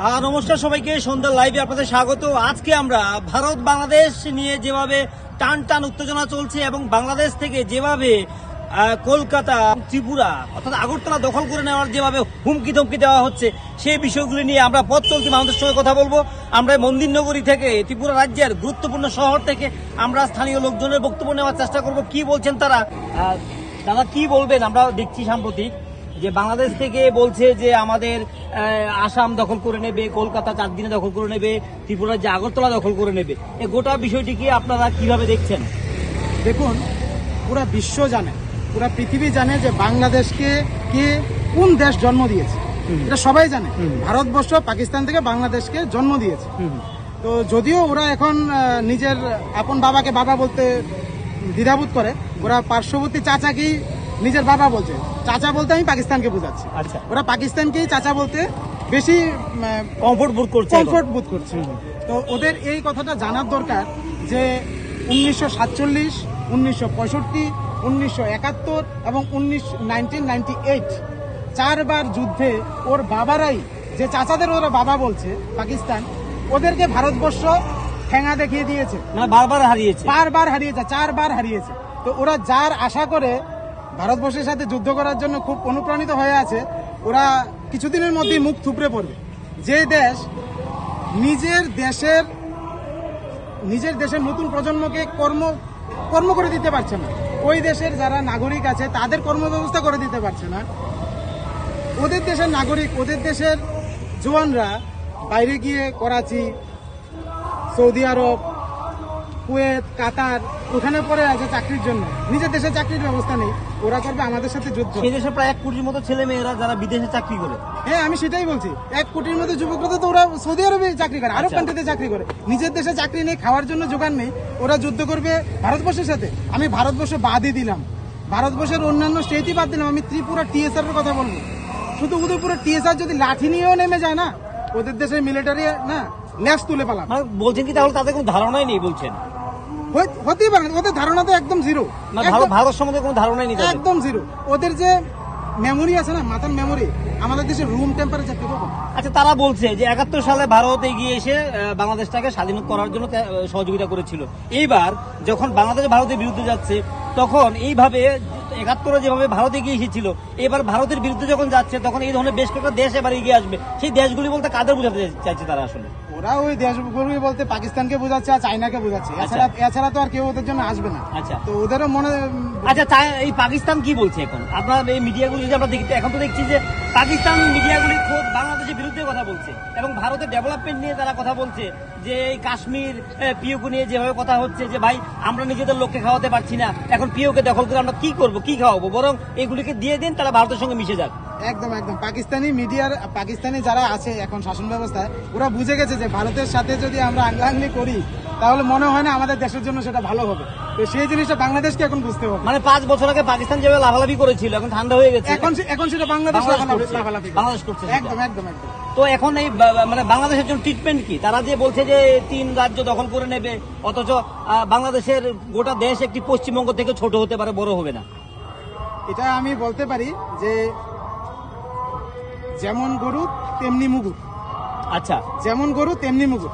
নমস্কার সবাইকে, সন্ধ্যার লাইভে আপনাদের স্বাগত। আজকে আমরা ভারত, বাংলাদেশ নিয়ে যেভাবে টান টান উত্তেজনা চলছে এবং বাংলাদেশ থেকে যেভাবে কলকাতা, ত্রিপুরা অর্থাৎ আগরতলা দখল করে নেওয়ার যেভাবে হুমকি ধমকি দেওয়া হচ্ছে, সেই বিষয়গুলি নিয়ে আমরা পথ চলতি মানুষের সঙ্গে কথা বলব। আমরা মন্দির নগরী থেকে ত্রিপুরা রাজ্যের গুরুত্বপূর্ণ শহর থেকে আমরা স্থানীয় লোকজনের বক্তব্য নেওয়ার চেষ্টা করব। কি বলছেন তারা? দাদা, কি বলবেন? আমরা দেখছি সাম্প্রতিক যে বাংলাদেশ থেকে বলছে যে আমাদের আসাম দখল করে নেবে কলকাতা চার দিনে দখল করে নেবে ত্রিপুরার যে আগরতলা দখল করে নেবে। এই গোটা বিষয়টিকে আপনারা কীভাবে দেখছেন? দেখুন পুরা বিশ্ব জানে পুরা পৃথিবী জানে যে বাংলাদেশকে কে কোন দেশ জন্ম দিয়েছে। এটা সবাই জানে। ভারতবর্ষ পাকিস্তান থেকে বাংলাদেশকে জন্ম দিয়েছে। তো যদিও ওরা এখন নিজের আপন বাবাকে বাবা বলতে দ্বিধাবোধ করে ওরা পার্শ্ববর্তী চাচাকেই নিজের বাবা বলছে চাচা বলতে আমি পাকিস্তানকে বোঝাচ্ছি। আচ্ছা। ওরা পাকিস্তানকেই চাচা বলতে বেশি কমফোর্ট বোধ করছে। কমফোর্ট বোধ করছে। তো ওদের এই কথাটা জানার দরকার যে উনিশশো সাতচল্লিশ উনিশশো পঁয়ষট্টি উনিশশো একাত্তর এবং উনিশ নাইনটিন নাইনটি এইট চারবার যুদ্ধে ওর বাবারাই যে চাচাদের ওরা বাবা বলছে পাকিস্তান ওদেরকে ভারতবর্ষ ঠেঙা দেখিয়ে দিয়েছে। না বারবার হারিয়েছে। বারবার হারিয়েছে চারবার হারিয়েছে। তো ওরা যার আশা করে ভারতবর্ষের সাথে যুদ্ধ করার জন্য খুব অনুপ্রাণিত হয়ে আছে, ওরা কিছুদিনের মধ্যেই মুখ থুপড়ে পড়বে। যে দেশ নিজের দেশের নিজের দেশের নতুন প্রজন্মকে কর্ম কর্ম করে দিতে পারছে না। ওই দেশের যারা নাগরিক আছে, তাদের কর্মব্যবস্থা করে দিতে পারছে না। ওদের দেশের নাগরিক, ওদের দেশের জওয়ানরা বাইরে গিয়ে করাচি, সৌদি আরব কুয়েত কাতার ওখানে পরে আছে চাকরির জন্য। নিজের দেশে চাকরির ব্যবস্থা নেই। ওরা করবে আমাদের সাথে যুদ্ধ। সেই দেশে প্রায় এক কোটির মতো ছেলে মেয়েরা যারা বিদেশে চাকরি করে। হ্যাঁ আমি সেটাই বলছি। এক কোটির মধ্যে যুবকরা তো ওরা সৌদি আরবে চাকরি করে আরব আচ্ছা। কান্ট্রিতে চাকরি করে। নিজের দেশে চাকরি নেই খাওয়ার জন্য জোগান নেই। ওরা যুদ্ধ করবে ভারতবর্ষের সাথে। আমি ভারতবর্ষ বাদই দিলাম। ভারতবর্ষের অন্যান্য স্টেটই বাদ দিলাম। আমি ত্রিপুরা টিএসআর এর কথা বলব। শুধু উদয়পুরের টিএসআর যদি লাঠি নিয়েও নেমে যায় না ওদের দেশের মিলিটারি না ল্যাস তুলে পালাম মানে বলছেন কি তাহলে তাদের কোনো ধারণাই নেই বলছেন? হতেই পারে ওদের ধারণা তো একদম জিরো ভারত সম্বন্ধে কোনো ধারণাই নেই একদম জিরো ওদের যে মেমোরি আছে না মাথার মেমোরি আমাদের দেশের রুম টেম্পারেচার থেকে আচ্ছা তারা বলছে যে একাত্তর সালে ভারত এগিয়ে এসে বাংলাদেশটাকে স্বাধীন করার জন্য সহযোগিতা করেছিল। এইবার যখন বাংলাদেশ ভারতের বিরুদ্ধে যাচ্ছে তখন এইভাবে একাত্তরে যেভাবে ভারত এগিয়ে এসেছিল এবার ভারতের বিরুদ্ধে যখন যাচ্ছে তখন এই ধরনের বেশ কয়েকটা দেশ এবার এগিয়ে আসবে। সেই দেশগুলি বলতে কাদের বোঝাতে চাইছে তারা আসলে? ওরা ওই দেশগুলোই বলতে পাকিস্তানকে বোঝাচ্ছে আর চাইনাকে বোঝাচ্ছে। এছাড়া এছাড়া তো আর কেউ ওদের জন্য আসবে না। আচ্ছা। তো ওদেরও মনে আচ্ছা তাই এই পাকিস্তান কি বলছে এখন? আপনার এই মিডিয়াগুলি যদি আমরা দেখি এখন তো দেখছি যে পাকিস্তান মিডিয়াগুলি খোদ বাংলাদেশের বিরুদ্ধে কথা বলছে এবং ভারতের ডেভেলপমেন্ট নিয়ে তারা কথা বলছে যে এই কাশ্মীর পিওকে নিয়ে যেভাবে কথা হচ্ছে যে ভাই আমরা নিজেদের লোককে খাওয়াতে পারছি না। এখন পিওকে দখল করে আমরা কি করব? কি খাওয়াবো? বরং এগুলিকে দিয়ে দিন তারা ভারতের সঙ্গে মিশে যাক। একদম একদম। পাকিস্তানি মিডিয়ার পাকিস্তানি যারা আছে এখন শাসন ব্যবস্থায় ওরা বুঝে গেছে যে ভারতের সাথে যদি আমরা আংলাংলি করি তাহলে মনে হয় না আমাদের দেশের জন্য সেটা ভালো হবে। তো সেই জিনিসটা বাংলাদেশকে এখন বুঝতে হবে। মানে পাঁচ বছর আগে পাকিস্তান যেভাবে লাভালাভি করেছিল এখন ঠান্ডা হয়ে গেছে। এখন এখন সেটা বাংলাদেশ বাংলাদেশ লাফালাফি- করছে। বাংলাদেশ করছে একদম একদম একদম। তো এখন এই মানে বাংলাদেশের জন্য ট্রিটমেন্ট কি? তারা যে বলছে যে তিন রাজ্য দখল করে নেবে অথচ বাংলাদেশের গোটা দেশ একটি পশ্চিমবঙ্গ থেকে ছোট হতে পারে বড় হবে না। এটা আমি বলতে পারি যে যেমন গরু তেমনি মুগুর। আচ্ছা যেমন গরু তেমনি মুগুর।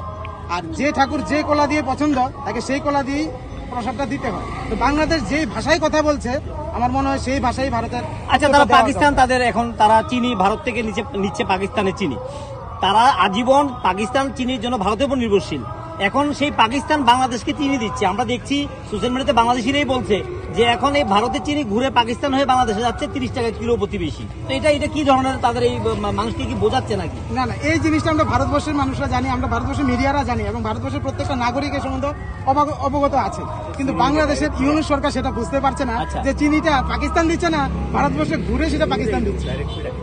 আর যে ঠাকুর যে কলা দিয়ে পছন্দ তাকে সেই কলা দিয়েই প্রসাদটা দিতে হয়। তো বাংলাদেশ যেই ভাষায় কথা বলছে আমার মনে হয় সেই ভাষাই ভারতের আচ্ছা তারা পাকিস্তান তাদের এখন তারা চিনি ভারত থেকে নিচে নিচ্ছে পাকিস্তানের চিনি। তারা আজীবন পাকিস্তান চিনির জন্য ভারতের উপর নির্ভরশীল। এখন সেই পাকিস্তান বাংলাদেশকে চিনি দিচ্ছে। আমরা দেখছি সোশ্যাল মিডিয়াতে বাংলাদেশিরাই বলছে যে এখন এই ভারতের চিনি ঘুরে পাকিস্তান হয়ে বাংলাদেশে যাচ্ছে তিরিশ টাকা কিলো প্রতি বেশি তো এটা এটা কি ধরনের তাদের এই মানুষকে কি বোঝাচ্ছে নাকি? না না এই জিনিসটা আমরা ভারতবর্ষের মানুষরা জানি আমরা ভারতবর্ষের মিডিয়ারা জানি এবং ভারতবর্ষের প্রত্যেকটা নাগরিক এর সম্বন্ধে অবাগ- অবগত আছে। কিন্তু বাংলাদেশের ইউনুস সরকার সেটা বুঝতে পারছে না আচ্ছা। যে চিনিটা পাকিস্তান দিচ্ছে না ভারতবর্ষে ঘুরে সেটা পাকিস্তান দিচ্ছে।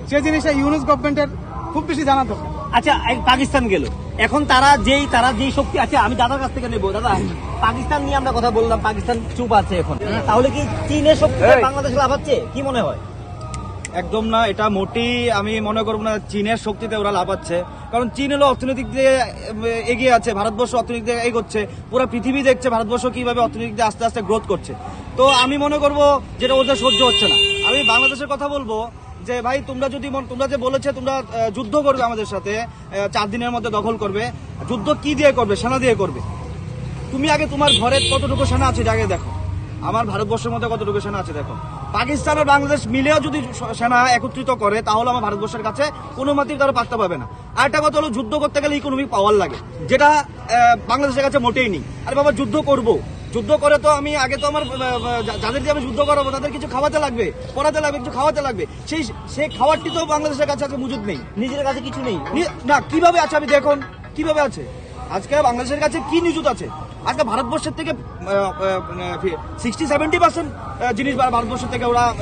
সেই জিনিসটা ইউনুস গভর্নমেন্টের খুব বেশি জানা দরকার। আচ্ছা পাকিস্তান গেল। এখন তারা যেই তারা যেই শক্তি আছে আমি দাদার কাছ থেকে নেব। দাদা পাকিস্তান নিয়ে আমরা কথা বললাম পাকিস্তান চুপ আছে এখন। তাহলে কি চীনের শক্তি বাংলাদেশ লাভাচ্ছে কি মনে হয়? একদম না এটা মোটেই আমি মনে করব না চীনের শক্তিতে ওরা লাভাচ্ছে কারণ চীন হলো অর্থনৈতিক দিয়ে এগিয়ে আছে ভারতবর্ষ অর্থনৈতিক দিয়ে এগোচ্ছে। পুরো পৃথিবী দেখছে ভারতবর্ষ কীভাবে অর্থনৈতিক দিয়ে আস্তে আস্তে গ্রোথ করছে। তো আমি মনে করব যেটা ওদের সহ্য হচ্ছে না। আমি বাংলাদেশের কথা বলব যে ভাই, তোমরা যদি তোমরা যে বলেছে, তোমরা যুদ্ধ করবে আমাদের সাথে চার দিনের মধ্যে দখল করবে। যুদ্ধ কি দিয়ে করবে? সেনা দিয়ে করবে। তুমি আগে তোমার ঘরে কতটুকু সেনা আছে আগে দেখো। আমার ভারতবর্ষের মধ্যে কতটুকু সেনা আছে, দেখো। পাকিস্তান আর বাংলাদেশ মিলেও যদি সেনা একত্রিত করে, তাহলে আমার ভারতবর্ষের কাছে কোনো মতেই তারা পাত্তা পাবে না। আর একটা কথা হলো, যুদ্ধ করতে গেলে ইকোনমিক পাওয়ার লাগে। যেটা বাংলাদেশের কাছে মোটেই নেই। আরে বাবা, যুদ্ধ করব। যুদ্ধ করে তো আমি আগে তো আমার আহ, আহ, যাদের দিয়ে আমি যুদ্ধ করাবো তাদের কিছু খাওয়াতে লাগবে পড়াতে লাগবে কিছু খাওয়াতে লাগবে। সেই সেই খাবারটি তো বাংলাদেশের কাছে আজকে মজুদ নেই। নিজের কাছে কিছু নেই। নি- কীভাবে আছে আমি দেখুন কীভাবে আছে? আজকে বাংলাদেশের কাছে কি নিযুত আছে? আজকে ভারতবর্ষের থেকে সিক্সটি সেভেন্টি পার্সেন্ট জিনিস ভারতবর্ষ থেকে ওরা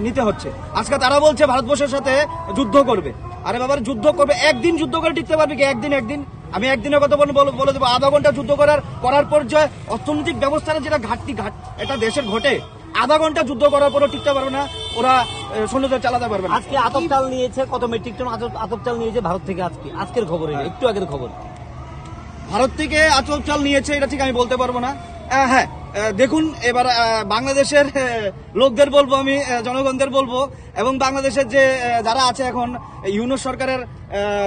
নিতে হচ্ছে। আজকে তারা বলছে ভারতবর্ষের সাথে যুদ্ধ করবে। আরে বাবার যুদ্ধ করবে একদিন যুদ্ধ করে টিকতে পারবে কি একদিন একদিন? আমি একদিনের কথা বলে দেবো আধা ঘণ্টা যুদ্ধ করার করার পর যে অর্থনৈতিক ব্যবস্থার যেটা ঘাটতি ঘাট এটা দেশের ঘটে আধা ঘণ্টা যুদ্ধ করার পরও টিকতে পারবে না ওরা সৈন্যদের চালাতে পারবে না। আজকে আতপ চাল নিয়েছে কত মেট্রিক টন আতপ- চাল নিয়েছে ভারত থেকে আজকে। আজকের খবর একটু আগের খবর। ভারত থেকে আতপ চাল নিয়েছে এটা ঠিক আমি বলতে পারব না। হ্যাঁ হ্যাঁ দেখুন, এবার বাংলাদেশের লোকদের বলব আমি জনগণদের বলব, এবং বাংলাদেশের যে যারা আছে এখন, ইউনুস সরকারের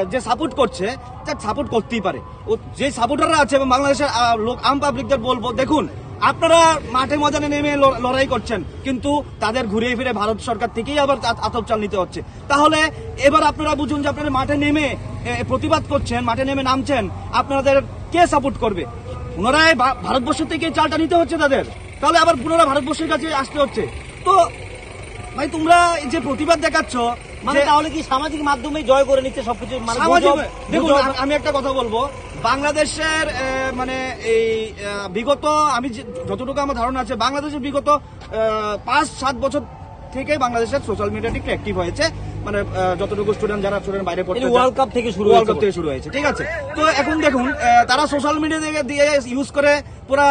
যে সাপোর্ট করছে, তা সাপোর্ট করতেই পারে। ও যে সাপোর্টাররা আছে এবং বাংলাদেশের লোক, আম পাবলিকদের বলব, দেখুন, আপনারা মাঠে ময়দানে নেমে লড়াই করছেন, কিন্তু তাদের ঘুরে ফিরে ভারত সরকার থেকেই আবার আত- আতপ চাল নিতে হচ্ছে। তাহলে, এবার আপনারা বুঝুন যে আপনারা মাঠে নেমে প্রতিবাদ করছেন, মাঠে নেমে নামছেন, আপনাদের কে সাপোর্ট করবে? পুনরায় ভারতবর্ষ থেকে চালটা নিতে হচ্ছে তাদের। তাহলে আবার পুনরায় ভারতবর্ষের কাছে আসতে হচ্ছে। তো ভাই তোমরা যে প্রতিবাদ দেখাচ্ছ মানে তাহলে কি সামাজিক মাধ্যমে জয় করে নিচ্ছে সবকিছু? মানে দেখুন আমি- একটা কথা বলব। বাংলাদেশের মানে এই বিগত আমি যতটুকু আমার ধারণা আছে বাংলাদেশের বিগত পাঁচ সাত বছর থেকে বাংলাদেশের সোশ্যাল মিডিয়াটি একটু অ্যাক্টিভ হয়েছে। মানে যতটুকু স্টুডেন্ট যারা স্টুডেন্ট বাইরে পড়তে ওয়ার্ল্ড কাপ থেকে শুরু ওয়ার্ল্ড কাপ থেকে শুরু হয়েছে ঠিক আছে? তো এখন দেখুন তারা সোশ্যাল মিডিয়া দিয়ে ইউজ করে পুরা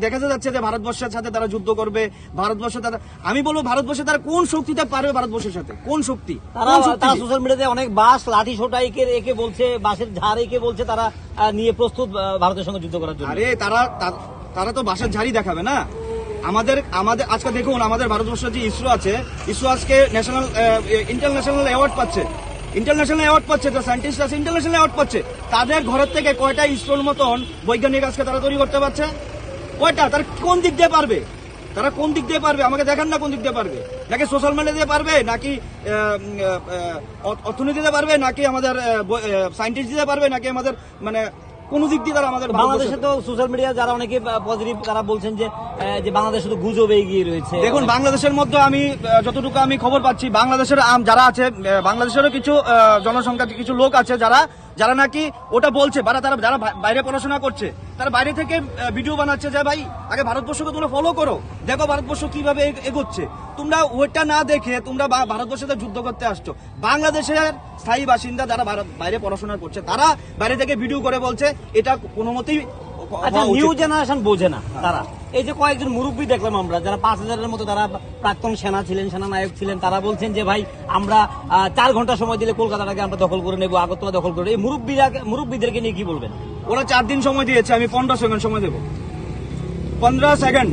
দেখা- যাচ্ছে যে ভারতবর্ষের সাথে তারা যুদ্ধ করবে ভারতবর্ষ তারা আমি বলব ভারতবর্ষে তারা কোন শক্তিতে পারবে ভারতবর্ষের সাথে? কোন শক্তি? তারা কোন শক্তি তারা সোশ্যাল মিডিয়াতে অনেক বাস লাঠি সোটা একে একে বলছে বাসের ঝাড় একে বলছে তারা নিয়ে প্রস্তুত ভারতের সঙ্গে যুদ্ধ করার জন্য। আরে তারা তারা তো বাসের ঝাড়ি দেখাবে না। আমাদের আমাদের আজকে দেখুন আমাদের ভারতবর্ষের যে ইসরো আছে ইসরো আজকে ন্যাশনাল ইন্টারন্যাশনাল অ্যাওয়ার্ড পাচ্ছে। ইন্টারন্যাশনাল অ্যাওয়ার্ড পাচ্ছে তো সায়েন্টিস্ট আছে ইন্টারন্যাশনাল অ্যাওয়ার্ড পাচ্ছে। তাদের ঘরের থেকে কয়টা ইসরোর মতন বৈজ্ঞানিক আজকে তারা তৈরি করতে পারছে? কয়টা? তারা কোন দিক দিয়ে পারবে? তারা কোন দিক দিয়ে পারবে? আমাকে দেখান না কোন দিক দিয়ে পারবে। নাকি সোশ্যাল মিডিয়া দিয়ে পারবে? নাকি আহ, উম, আহ, অ- অর্থনীতি দিয়ে পারবে? নাকি আমাদের সায়েন্টিস্ট দিতে পারবে? নাকি আমাদের মানে কোন দিক দিয়ে তারা আমাদের বাংলাদেশে তো সোশ্যাল মিডিয়া যারা অনেকে পজিটিভ তারা বলছেন যে যে বাংলাদেশ শুধু গুজবে এগিয়ে রয়েছে। দেখুন বাংলাদেশের মধ্যে আমি যতটুকু আমি খবর পাচ্ছি বাংলাদেশের যারা আছে বাংলাদেশেরও কিছু জনসংখ্যা কিছু লোক আছে যারা যারা নাকি ওটা বলছে, বা তারা যারা বাইরে পড়াশোনা করছে, তারা বাইরে থেকে ভিডিও বানাচ্ছে যে, ভাই, আগে ভারতবর্ষকে তোমরা ফলো করো, দেখো ভারতবর্ষ কীভাবে এগ- এগোচ্ছে। তোমরা ওইটা না দেখে তোমরা সাথে যুদ্ধ করতে আসছো। বাংলাদেশের স্থায়ী বাসিন্দা যারা বাইরে পড়াশোনা করছে, তারা বাইরে থেকে ভিডিও করে বলছে, এটা কোনো মতেই আচ্ছা নিউ জেনারেশন বোঝে না তারা। এই যে কয়েকজন মুরব্বী দেখলাম আমরা যারা পাঁচ হাজারের মতো তারা প্রাক্তন সেনা ছিলেন সেনা নায়ক ছিলেন তারা বলছেন যে ভাই আমরা চার ঘণ্টা সময় দিলে কলকাতাটাকে আমরা দখল করে নেব আগরতলা দখল করে। এই মুরব্বীরা মুরব্বীদেরকে নিয়ে কি বলবেন? ওরা চার দিন সময় দিয়েছে আমি পনেরো সেকেন্ড সময় দেবো। পনেরো সেকেন্ড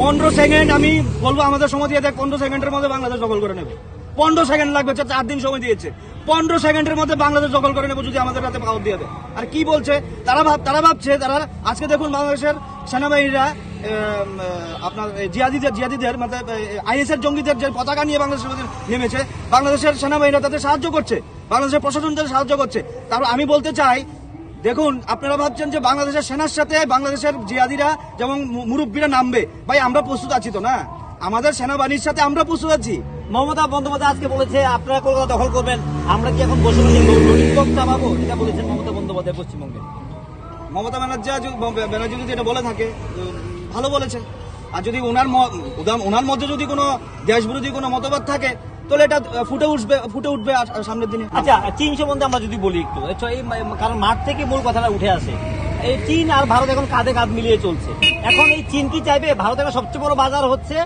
পনেরো সেকেন্ড আমি বলব আমাদের সময় দিয়ে দেখ পনেরো সেকেন্ডের মধ্যে বাংলাদেশ দখল করে নেবে। পনেরো সেকেন্ড লাগবে চার- দিন সময় দিয়েছে। পনেরো সেকেন্ডের মধ্যে বাংলাদেশ দখল করে নেব যদি আমাদের হাতে পাওয়ার দিয়ে দেয়। আর কি বলছে? তারা ভাব, তারা ভাবছে, তারা আজকে দেখুন বাংলাদেশের সেনাবাহিনীরা আপনার জিয়াদিদের জিয়াদিদের মানে আইএসের জঙ্গিদের যে পতাকা নিয়ে বাংলাদেশের মধ্যে নেমেছে, বাংলাদেশের সেনাবাহিনীরা তাদের সাহায্য করছে। বাংলাদেশের প্রশাসন তাদের সাহায্য করছে। তারপর আমি বলতে চাই, দেখুন, আপনারা ভাবছেন যে বাংলাদেশের সেনার সাথে বাংলাদেশের জিয়াদিরা যেমন মুরব্বীরা নামবে। ভাই, আমরা প্রস্তুত আছি তো না? আমাদের সেনাবাহিনীর সাথে আমরা প্রস্তুত আছি। মমতা বন্দ্যোপাধ্যায় আজকে বলেছে আপনারা কলকাতা দখল করবেন আমরা কি এখন বসে বসে নোটিশ চাপাবো এটা বলেছেন মমতা বন্দ্যোপাধ্যায় পশ্চিমবঙ্গে। মমতা ব্যানার্জি আজ ব্যানার্জি যদি এটা বলে থাকে ভালো বলেছে আর যদি ওনার ওনার মধ্যে যদি কোনো দেশ বিরোধী কোনো মতবাদ থাকে তাহলে এটা ফুটে উঠবে ফুটে উঠবে সামনের দিনে। আচ্ছা চীন সম্বন্ধে আমরা যদি বলি একটু এই কারণ মাঠ থেকে মূল কথাটা উঠে আসে। এই চীন আর ভারত এখন কাঁধে কাঁধ মিলিয়ে চলছে। এখন এই চীন কি চাইবে? ভারতের সবচেয়ে বড় বাজার হচ্ছে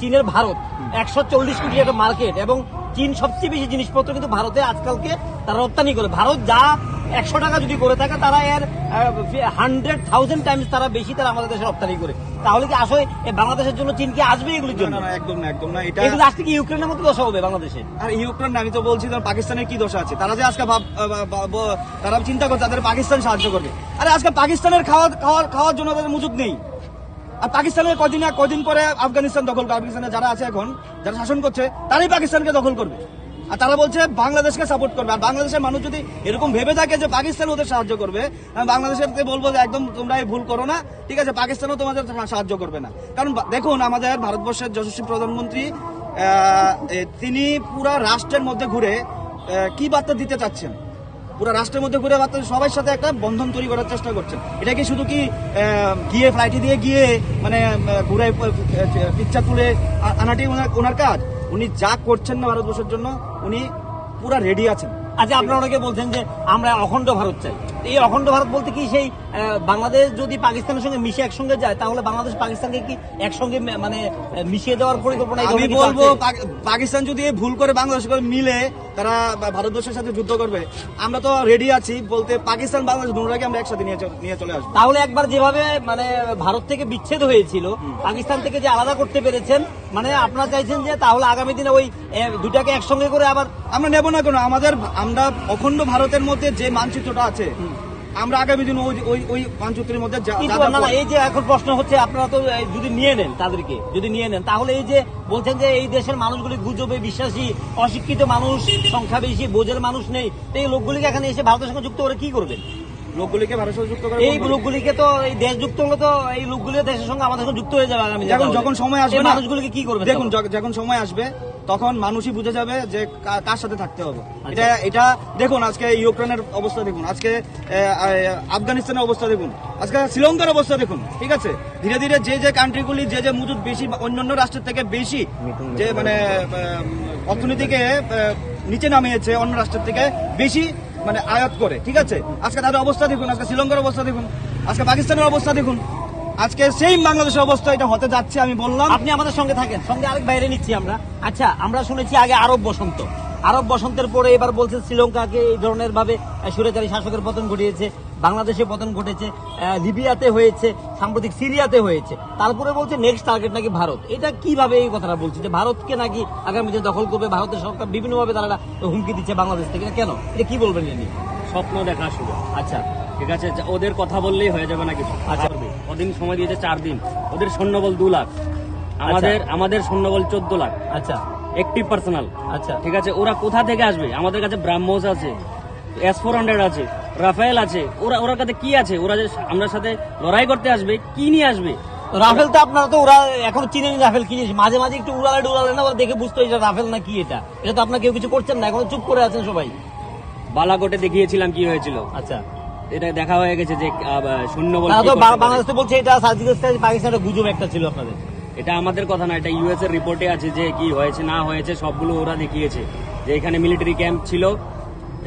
চীনের ভারত। একশো চল্লিশ কোটি একটা মার্কেট এবং চীন সবচেয়ে বেশি জিনিসপত্র কিন্তু ভারতে আজকালকে তারা রপ্তানি করে। ভারত যা একশো টাকা যদি করে থাকে তারা এর হান্ড্রেড থাউজেন্ড টাইমস তারা বেশি তারা আমাদের দেশে রপ্তানি করে। তাহলে কি আসলে এই বাংলাদেশের জন্য চীন কি আসবে এগুলির জন্য? একদম না একদম না এটা এগুলো আসলে কি ইউক্রেনের মতো দশা হবে বাংলাদেশে? আর ইউক্রেন আমি তো বলছি ধর পাকিস্তানের কি দোষ আছে? তারা যে আজকে তারা চিন্তা করছে তাদের পাকিস্তান সাহায্য করবে। আরে আজকে পাকিস্তানের খাওয়া খাওয়ার খাওয়ার জন্য তাদের মজুদ নেই। আর পাকিস্তানের কদিন কদিন পরে আফগানিস্তান দখল করবে আফগানিস্তানে যারা আছে এখন, যারা শাসন করছে, তারাই পাকিস্তানকে দখল করবে। আর তারা বলছে বাংলাদেশকে সাপোর্ট করবে। আর বাংলাদেশের মানুষ যদি এরকম ভেবে থাকে যে পাকিস্তান ওদের সাহায্য করবে বাংলাদেশের বলব যে একদম তোমরা এই ভুল করো না। ঠিক আছে, পাকিস্তানও তোমাদের সাহায্য করবে না। কারণ দেখুন, আমাদের ভারতবর্ষের যশস্বী প্রধানমন্ত্রী তিনি পুরা রাষ্ট্রের মধ্যে ঘুরে কি বার্তা দিতে চাচ্ছেন? পুরো রাষ্ট্রের মধ্যে ঘুরে বার্তা সবার সাথে একটা বন্ধন তৈরি করার চেষ্টা করছেন। এটা কি শুধু কি গিয়ে ফ্লাইটে দিয়ে গিয়ে মানে ঘুরে পিকচার তুলে আনাটি ওনার কাজ? উনি যা করছেন না ভারতবর্ষের জন্য, উনি পুরা রেডি আছেন। আচ্ছা আপনারা অনেকে বলছেন যে আমরা অখণ্ড ভারত চাই। এই অখণ্ড ভারত বলতে কি সেই বাংলাদেশ যদি পাকিস্তানের সঙ্গে মিশে একসঙ্গে যায় তাহলে বাংলাদেশ পাকিস্তানকে কি একসঙ্গে মানে মিশিয়ে দেওয়ার পরিকল্পনা আমি বলব পাকিস্তান যদি ভুল করে বাংলাদেশ মিলে তারা ভারতবর্ষের সাথে যুদ্ধ করবে আমরা তো রেডি আছি বলতে পাকিস্তান বাংলাদেশ দুটাকে আমরা একসাথে নিয়ে চলে আসব। তাহলে একবার যেভাবে মানে ভারত থেকে বিচ্ছেদ হয়েছিল পাকিস্তান থেকে যে আলাদা করতে পেরেছেন মানে আপনারা চাইছেন যে তাহলে আগামী দিনে ওই দুটাকে একসঙ্গে করে আবার আমরা নেব না কেন? আমাদের আমরা অখণ্ড ভারতের মধ্যে যে মানচিত্রটা আছে আমরা আগামী দিন ওই ওই ওই মধ্যে না এই যে এখন প্রশ্ন হচ্ছে আপনারা তো যদি নিয়ে নেন তাদেরকে যদি নিয়ে নেন তাহলে এই যে বলছেন যে এই দেশের মানুষগুলি গুজবে বিশ্বাসী অশিক্ষিত মানুষ সংখ্যা বেশি বোঝের মানুষ নেই এই লোকগুলিকে এখানে এসে ভারতের সঙ্গে যুক্ত করে কি করবেন? লোকগুলিকে ভারত সাথে যুক্ত করে এই লোকগুলিকে তো এই দেশ যুক্ত হলে তো এই লোকগুলি দেশের সঙ্গে আমাদের সঙ্গে যুক্ত হয়ে যাবে আগামী যখন যখন সময় আসবে মানুষগুলিকে কি করবে দেখুন যখন সময় আসবে তখন মানুষই বুঝে যাবে যে কার সাথে থাকতে হবে। আচ্ছা। এটা এটা দেখুন আজকে ইউক্রেনের অবস্থা দেখুন আজকে আফগানিস্তানের অবস্থা দেখুন আজকে শ্রীলঙ্কার অবস্থা দেখুন ঠিক আছে? ধীরে ধীরে যে যে কান্ট্রিগুলি যে যে মজুদ বেশি অন্যান্য রাষ্ট্রের থেকে বেশি যে মানে অর্থনীতিকে নিচে নামিয়েছে অন্য রাষ্ট্রের থেকে বেশি মানে আয়াত করে ঠিক আছে? আজকে তাদের অবস্থা দেখুন আজকে শ্রীলঙ্কার অবস্থা দেখুন আজকে পাকিস্তানের অবস্থা দেখুন। আজকে সেই বাংলাদেশের অবস্থা এটা হতে যাচ্ছে আমি বললাম। আপনি আমাদের সঙ্গে থাকেন। সঙ্গে আরেক বাইরে নিচ্ছি আমরা। আচ্ছা আমরা শুনেছি আগে আরব বসন্ত। আরব বসন্তের পরে এবার বলছে শ্রীলঙ্কাকে এই ধরনের ভাবে আহ, স্বৈরাচারী শাসকের পতন ঘটিয়েছে বাংলাদেশে পতন ঘটেছে আহ, লিবিয়াতে হয়েছে সাম্প্রতিক সিরিয়াতে হয়েছে। তারপরে বলছে নেক্সট টার্গেট নাকি ভারত। এটা কীভাবে এই কথাটা বলছে? যে ভারতকে নাকি আগামীতে দখল করবে ভারতের সরকার বিভিন্নভাবে তারা হুমকি দিচ্ছে বাংলাদেশ থেকে কেন? এটা কি বলবেন স্বপ্ন দেখা শুরু আচ্ছা। ঠিক আছে? ওদের কথা বললেই হয়ে যাবে না কিছু। আচ্ছা। ওদিন সময় দিয়েছে? চার দিন। ওদের সৈন্যবল দু লাখ। আমাদের আমাদের সৈন্যবল চোদ্দ লাখ। আচ্ছা। একটি পার্সোনাল আচ্ছা। ঠিক আছে? ওরা কোথা থেকে আসবে? আমাদের কাছে ব্রাহ্মস আছে এস ফোর হান্ড্রেড আছে রাফেল আছে। ওরা ওরা কাছে কি আছে? ওরা যে আমরা সাথে লড়াই করতে আসবে কি নিয়ে আসবে? রাফেল তো আপনারা তো ওরা এখন চিনেন রাফেল কি মাঝে মাঝে একটু উড়ালে উড়ালে না ওরা দেখে বুঝতো এটা রাফেল না কি এটা। এটা তো আপনার কেউ কিছু করছেন না এখন চুপ করে আছেন সবাই। বালাকোটে দেখিয়েছিলাম কি হয়েছিল। আচ্ছা। এটা দেখা হয়ে গেছে যে পারে। বাংলাদেশ তো বলছে এটা সার্জিক্যাল স্ট্রাইক পাকিস্তানের গুজব একটা ছিল আপনাদের। এটা আমাদের কথা না এটা ইউএস এর রিপোর্টে আছে যে কি হয়েছে না হয়েছে সবগুলো ওরা দেখিয়েছে। যে এখানে মিলিটারি ক্যাম্প ছিল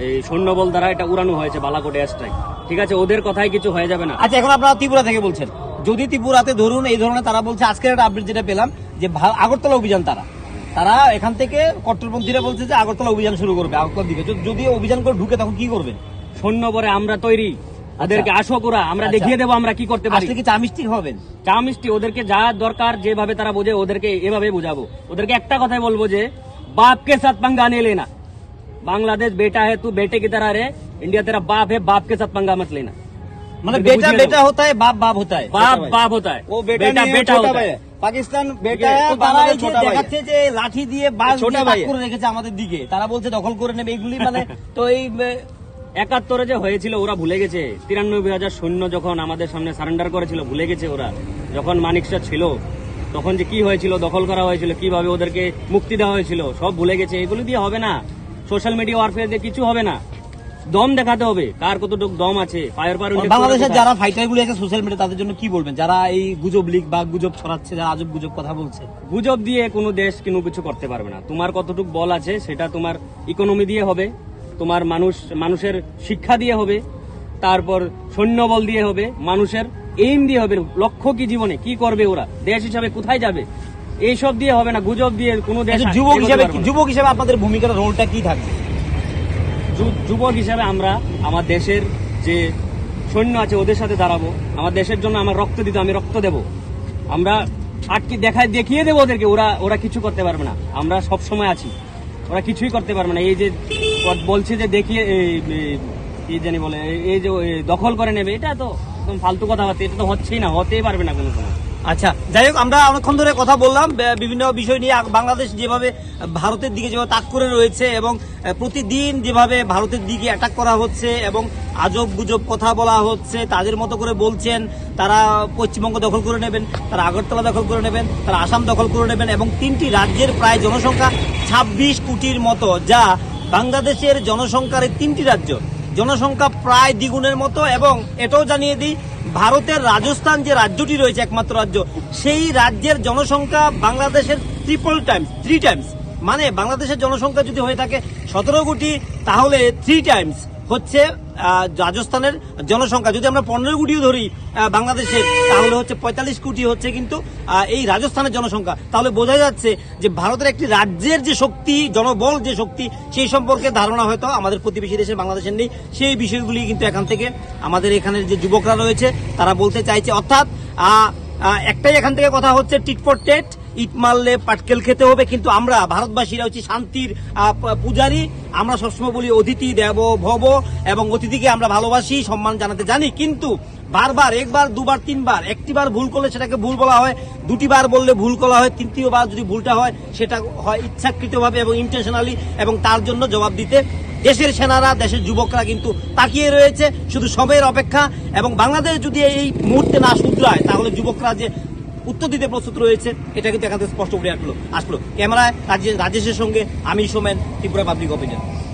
এই সৈন্যবল দ্বারা এটা উড়ানো হয়েছে বালাকোট স্ট্রাইক ঠিক আছে ওদের কথাই কিছু হয়ে যাবে না। আচ্ছা এখন আপনারা ত্রিপুরা থেকে বলছেন। যদি ত্রিপুরাতে ধরুন এই ধরনের তারা বলছে আজকের একটা আপডেট যেটা পেলাম যে আগরতলা অভিযান তারা। তারা এখান থেকে কট্টরপন্থীরা বলছে যে আগরতলা অভিযান শুরু করবে আগরতলার দিকে যদি অভিযান করে ঢুকে তখন কি করবেন? সৈন্যবরে আমরা তৈরি ওদেরকে আসো করা আমরা আচ্ছা। দেখিয়ে দেবো আমরা কি করতে পারি আসলে কি চা মিষ্টি হবেন চা মিষ্টি ওদেরকে যা দরকার যেভাবে তারা বোঝে ওদেরকে এভাবে বোঝাবো ওদেরকে একটা কথাই বলবো যে বাপ के साथ पंगा नहीं लेना बांग्लादेश बेटा है तू बेटे की तरह रहे इंडिया तेरा बाप है बाप के साथ पंगा मत लेना মানে ওদেরকে বেটা বুঝিয়ে বেটা দেবো। হতা है বাপ বাপ হতা है बाप बाप होता है ও বেটা बेटा নিয়ে बेटा ছোটা होता ভাই है পাকিস্তান বেটা তো তারা বাংলাদেশ এই যে ছোটা ভাই দেখাচ্ছে যে লাঠি দিয়ে বাস ছোটা দিয়ে তাক ভাই। করে রেখেছে আমাদের দিকে তারা বলছে দখল করে নেবে এগুলি মানে তো এই এ, একাত্তরে যে হয়েছিল ওরা ভুলে গেছে। তিরানব্বই হাজার সৈন্য যখন আমাদের সামনে সারেন্ডার করেছিল ভুলে গেছে ওরা। যখন মানিকশা ছিল তখন যে কি হয়েছিল দখল করা হয়েছিল কীভাবে ওদেরকে মুক্তি দেওয়া হয়েছিল সব ভুলে গেছে। এগুলো দিয়ে হবে না। সোশ্যাল মিডিয়া ওয়ারফেয়ার দিয়ে কিছু হবে না। দম দেখাতে হবে কার কতটুকু দম আছে। ফায়ার পার বাংলাদেশের যারা ফাইটার গুলি আছে সোশ্যাল মিডিয়া তাদের জন্য কি বলবেন? যারা এই গুজব লিক বা গুজব ছড়াচ্ছে যারা আজব গুজব কথা বলছে? গুজব দিয়ে কোনো দেশ কোনো কিছু করতে পারবে না। তোমার কতটুকু বল আছে সেটা তোমার ইকোনমি দিয়ে হবে। তোমার মানুষ মানুষের শিক্ষা দিয়ে হবে তারপর সৈন্যবল দিয়ে হবে মানুষের এইম দিয়ে হবে লক্ষ্য কি জীবনে কি করবে ওরা দেশ হিসাবে কোথায় যাবে? এইসব দিয়ে হবে না গুজব দিয়ে কোনো দেশ আচ্ছা, যুবক হিসেবে। যুবক হিসেবে আপনাদের ভূমিকার রোলটা কি থাকবে? যুবক হিসাবে আমরা আমার দেশের যে সৈন্য আছে ওদের সাথে দাঁড়াবো। আমার দেশের জন্য আমার রক্ত দিতে আমি রক্ত দেব। আমরা আটকে দেখায় দেখিয়ে দেবো ওদেরকে ওরা ওরা কিছু করতে পারবে না। আমরা সব সময় আছি। ওরা কিছুই করতে পারবে না। এই যে বলছে যে এই- কি জানি বলে এই- যে দখল করে নেবে, এটা তো একদম ফালতু কথাবার্তা এটা তো হচ্ছেই না, হতেই পারবে না কোনো সময়। আচ্ছা যাই হোক, আমরা অনেকক্ষণ ধরে কথা বললাম বিভিন্ন বিষয় নিয়ে বাংলাদেশ যেভাবে ভারতের দিকে যেভাবে তাক করে রয়েছে এবং প্রতিদিন যেভাবে ভারতের দিকে অ্যাটাক করা হচ্ছে এবং আজব গুজব কথা বলা হচ্ছে, তাদের মতো করে বলছেন, তারা পশ্চিমবঙ্গ দখল করে নেবেন, তারা আগরতলা দখল করে নেবেন, তারা আসাম দখল করে নেবেন এবং তিনটি রাজ্যের প্রায় জনসংখ্যা ছাব্বিশ কোটির মতো, যা বাংলাদেশের জনসংখ্যার তিনটি রাজ্য, জনসংখ্যা প্রায় দ্বিগুণের মতো এবং এটাও জানিয়ে দিই, ভারতের রাজস্থান যে রাজ্যটি রয়েছে একমাত্র রাজ্য, সেই রাজ্যের জনসংখ্যা বাংলাদেশের ট্রিপল টাইমস থ্রি টাইমস মানে বাংলাদেশের জনসংখ্যা যদি হয়ে থাকে সতেরো কোটি, তাহলে থ্রি টাইমস হচ্ছে রাজস্থানের জনসংখ্যা। যদি আমরা পনেরো কোটিও ধরি বাংলাদেশের তাহলে হচ্ছে পঁয়তাল্লিশ কোটি হচ্ছে কিন্তু এই রাজস্থানের জনসংখ্যা। তাহলে বোঝা যাচ্ছে যে ভারতের একটি রাজ্যের যে শক্তি, জনবল যে শক্তি, সেই সম্পর্কে ধারণা হয়তো আমাদের প্রতিবেশী দেশের বাংলাদেশের নেই। সেই বিষয়গুলি কিন্তু এখান থেকে আমাদের এখানের যে যুবকরা রয়েছে, তারা বলতে চাইছে। অর্থাৎ একটাই এখান থেকে কথা হচ্ছে টিট ফর টেট। ইট মারলে পাটকেল খেতে হবে, কিন্তু আমরা ভারতবাসীরা হচ্ছে শান্তির পূজারী। আমরা সবসময় বলি অতিথি দেব ভব, এবং অতিথিকে আমরা ভালোবাসি, সম্মান জানাতে জানি, কিন্তু বারবার, একবার, দুবার, তিনবার, একটিবার ভুল করলে সেটাকে ভুল বলা হয় দুটি বার বললে ভুল করা হয় তৃতীয় বার যদি ভুলটা হয়, সেটা হয় ইচ্ছাকৃতভাবে এবং ইন্টেনশনালি এবং তার জন্য জবাব দিতে। দেশের সেনারা, দেশের যুবকরা কিন্তু তাকিয়ে রয়েছে, শুধু সময়ের অপেক্ষা, এবং বাংলাদেশ যদি এই মুহূর্তে না শুধরায়, তাহলে যুবকরা যে উত্তর দিতে প্রস্তুত রয়েছে। এটা কিন্তু এখান থেকে স্পষ্ট করে আসলো। আসলো। ক্যামেরায় রাজেশ- রাজেশের সঙ্গে আমি সোমেন, ত্রিপুরা পাবলিক অপিনিয়ন।